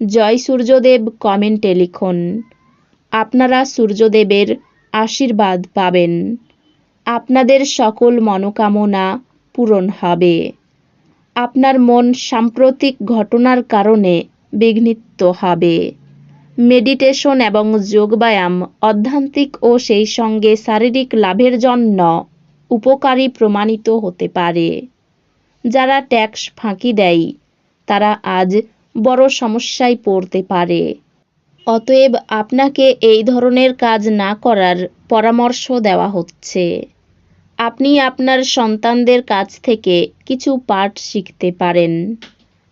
জয় সূর্যদেব কমেন্টে লিখুন, আপনারা সূর্যদেবের আশীর্বাদ পাবেন। আপনাদের সকল মনোকামনা পূরণ হবে। আপনার মন সাম্প্রতিক ঘটনার কারণে বিঘ্নিত হবে। মেডিটেশন এবং যোগব্যায়াম অধ্যান্তিক ও সেই সঙ্গে শারীরিক লাভের জন্য উপকারী প্রমাণিত হতে পারে। যারা ট্যাক্স ফাঁকি দেয়, তারা আজ বড় সমস্যায় পড়তে পারে। অতএব আপনাকে এই ধরনের কাজ না করার পরামর্শ দেওয়া হচ্ছে। আপনি আপনার সন্তানদের কাছ থেকে কিছু পাঠ শিখতে পারেন।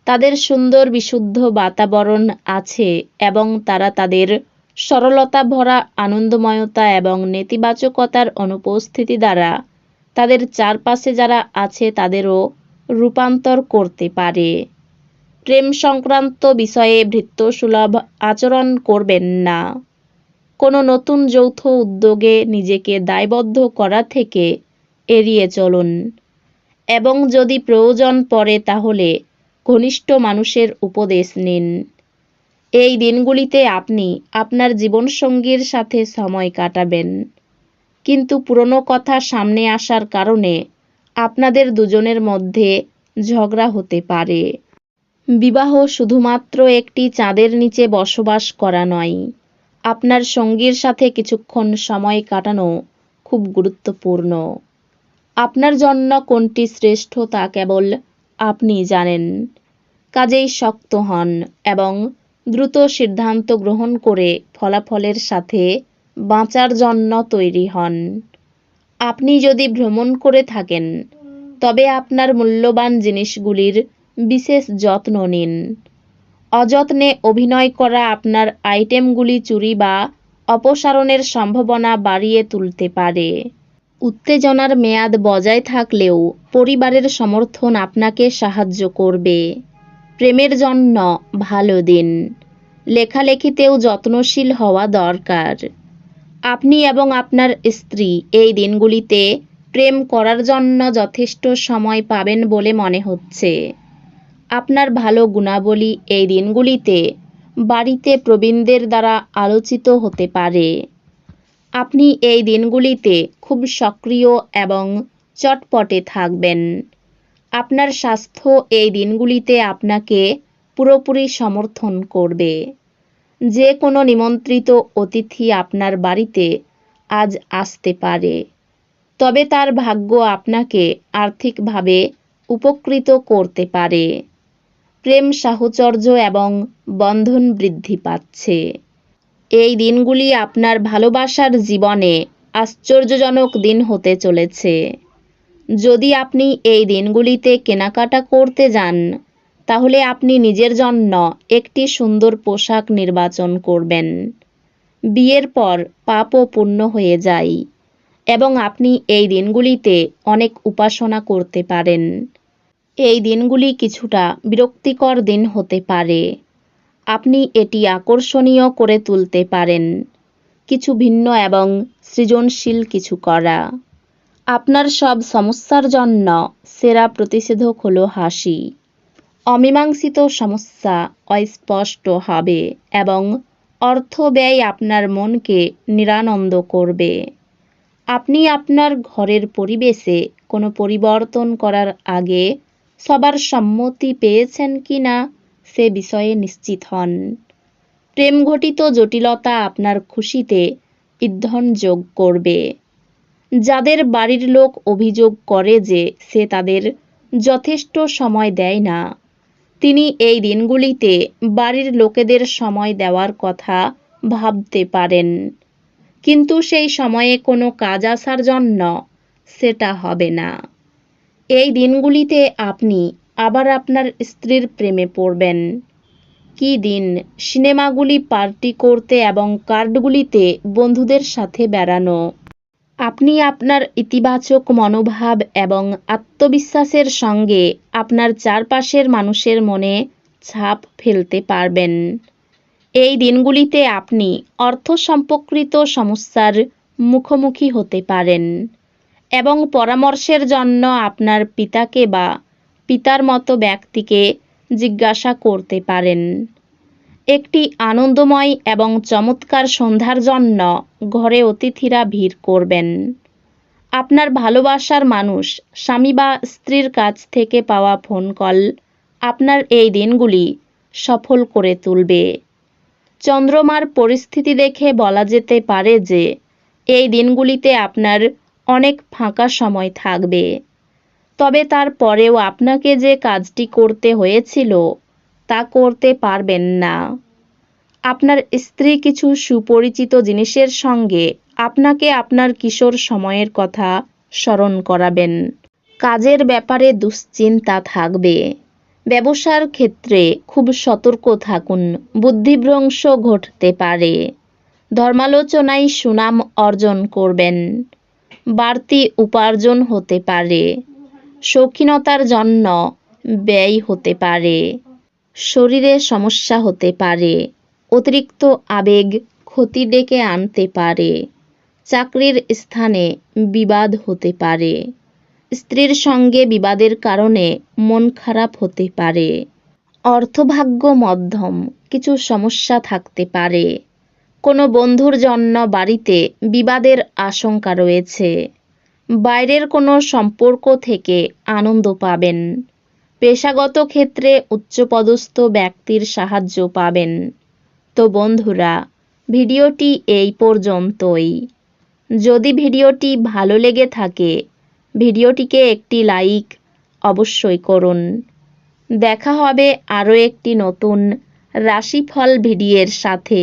তাদের সুন্দর বিশুদ্ধ বাতাবরণ আছে এবং তারা তাদের সরলতা ভরা আনন্দময়তা এবং নেতিবাচকতার অনুপস্থিতি দ্বারা তাদের চারপাশে যারা আছে তাদেরও রূপান্তর করতে পারে। প্রেম সংক্রান্ত বিষয়ে ভৃত্যসুলভ আচরণ করবেন না। কোনো নতুন যৌথ উদ্যোগে নিজেকে দায়বদ্ধ করা থেকে এড়িয়ে চলুন। এবং যদি প্রয়োজন পড়ে তাহলে ঘনিষ্ঠ মানুষের উপদেশ নিন। এই দিনগুলিতে আপনি আপনার জীবনসঙ্গীর সাথে সময় কাটাবেন। কিন্তু পুরনো কথা সামনে আসার কারণে আপনাদের দুজনের মধ্যে ঝগড়া হতে পারে। বিবাহ শুধুমাত্র একটি চাঁদের নিচে বসবাস করা নয়। আপনার সঙ্গীর সাথে কিছুক্ষণ সময় কাটানো খুব গুরুত্বপূর্ণ। আপনার জন্য কোনটি শ্রেষ্ঠ তা কেবল আপনি জানেন। কাজেই শক্ত হন এবং দ্রুত সিদ্ধান্ত গ্রহণ করে ফলাফলের সাথে বাঁচার জন্য তৈরি হন। আপনি যদি ভ্রমণ করে থাকেন, তবে আপনার মূল্যবান জিনিসগুলির বিশেষ যত্ন নিন। অযত্নে অভিনয় করা আপনার আইটেমগুলি চুরি বা অপসারণের সম্ভাবনা বাড়িয়ে তুলতে পারে। উত্তেজনার মেয়াদ বজায় থাকলেও পরিবারের সমর্থন আপনাকে সাহায্য করবে। প্রেমের জন্য ভালো দিন। লেখালেখিতেও যত্নশীল হওয়া দরকার। আপনি এবং আপনার স্ত্রী এই দিনগুলিতে প্রেম করার জন্য যথেষ্ট সময় পাবেন বলে মনে হচ্ছে। আপনার ভালো গুণাবলী এই দিনগুলিতে বাড়িতে প্রবীণদের দ্বারা আলোচিত হতে পারে। আপনি এই দিনগুলিতে খুব সক্রিয় এবং চটপটে থাকবেন। আপনার স্বাস্থ্য এই দিনগুলিতে আপনাকে পুরোপুরি সমর্থন করবে। যে কোনো নিমন্ত্রিত অতিথি আপনার বাড়িতে আজ আসতে পারে। তবে তার ভাগ্য আপনাকে আর্থিকভাবে উপকৃত করতে পারে। প্রেম সাহচর্য এবং বন্ধন বৃদ্ধি পাচ্ছে। এই দিনগুলি আপনার ভালোবাসার জীবনে আশ্চর্যজনক দিন হতে চলেছে। যদি আপনি এই দিনগুলিতে কেনাকাটা করতে যান, তাহলে আপনি নিজের জন্য একটি সুন্দর পোশাক নির্বাচন করবেন। বিয়ের পর পাপও পূর্ণ হয়ে যায় এবং আপনি এই দিনগুলিতে অনেক উপাসনা করতে পারেন। এই দিনগুলি কিছুটা বিরক্তিকর দিন হতে পারে। আপনি এটি আকর্ষণীয় করে তুলতে পারেন। কিছু ভিন্ন এবং সৃজনশীল কিছু করা। আপনার সব সমস্যার জন্য সেরা প্রতিষেধক হলো হাসি। অমীমাংসিত সমস্যা অস্পষ্ট হবে এবং অর্থ ব্যয় আপনার মনকে নিরানন্দ করবে। আপনি আপনার ঘরের পরিবেশে কোনো পরিবর্তন করার আগে সবার সম্মতি পেয়েছেন কি না, সে বিষয়ে নিশ্চিত হন। প্রেম ঘটিত জটিলতা আপনার খুশিতে ইন্ধন যোগ করবে। যাদের বাড়ির লোক অভিযোগ করে যে সে তাদের যথেষ্ট সময় দেয় না, তিনি এই দিনগুলিতে বাড়ির লোকেদের সময় দেওয়ার কথা ভাবতে পারেন। কিন্তু সেই সময়ে কোনো কাজ আসার জন্য সেটা হবে না। এই দিনগুলিতে আপনি আবার আপনার স্ত্রীর প্রেমে পড়বেন। কি দিন? সিনেমাগুলি পার্টি করতে এবং কার্ডগুলিতে বন্ধুদের সাথে বেড়ানো। আপনি আপনার ইতিবাচক মনোভাব এবং আত্মবিশ্বাসের সঙ্গে আপনার চারপাশের মানুষের মনে ছাপ ফেলতে পারবেন। এই দিনগুলিতে আপনি অর্থ সম্পর্কিত সমস্যার মুখোমুখি হতে পারেন। এবং পরামর্শের জন্য আপনার পিতাকে বা পিতার মতো ব্যক্তিকে জিজ্ঞাসা করতে পারেন। একটি আনন্দময় এবং চমৎকার সন্ধ্যার জন্য ঘরে অতিথিরা ভিড় করবেন। আপনার ভালোবাসার মানুষ, স্বামী বা স্ত্রীর কাছ থেকে পাওয়া ফোন কল আপনার এই দিনগুলি সফল করে তুলবে। চন্দ্রমার পরিস্থিতি দেখে বলা যেতে পারে যে, এই দিনগুলিতে আপনার অনেক ফাঁকা সময় থাকবে। তবে তারপরেও আপনাকে যে কাজটি করতে হয়েছিল, তা করতে পারবেন না। আপনার স্ত্রী কিছু সুপরিচিত জিনিসের সঙ্গে আপনাকে আপনার কিশোর সময়ের কথা স্মরণ করাবেন। কাজের ব্যাপারে দুশ্চিন্তা থাকবে। ব্যবসার ক্ষেত্রে খুব সতর্ক থাকুন, বুদ্ধিভ্রংশ ঘটতে পারে। ধর্মালোচনায় সুনাম অর্জন করবেন। বাড়তি উপার্জন হতে পারে। শৌখিনতার জন্য ব্যয় হতে পারে। শরীরে সমস্যা হতে পারে। অতিরিক্ত আবেগ ক্ষতি ডেকে আনতে পারে। চাকরির স্থানে বিবাদ হতে পারে। স্ত্রীর সঙ্গে বিবাদের কারণে মন খারাপ হতে পারে। অর্থভাগ্য মধ্যম, কিছু সমস্যা থাকতে পারে। কোনো বন্ধুর জন্য বাড়িতে বিবাদের আশঙ্কা রয়েছে। বাইরের কোনো সম্পর্ক থেকে আনন্দ পাবেন। পেশাগত ক্ষেত্রে উচ্চপদস্থ ব্যক্তির সাহায্য পাবেন। তো বন্ধুরা, ভিডিওটি এই পর্যন্তই। যদি ভিডিওটি ভালো লেগে থাকে, ভিডিওটিকে একটি লাইক অবশ্যই করুন। দেখা হবে আরও একটি নতুন রাশিফল ভিডিওর সাথে।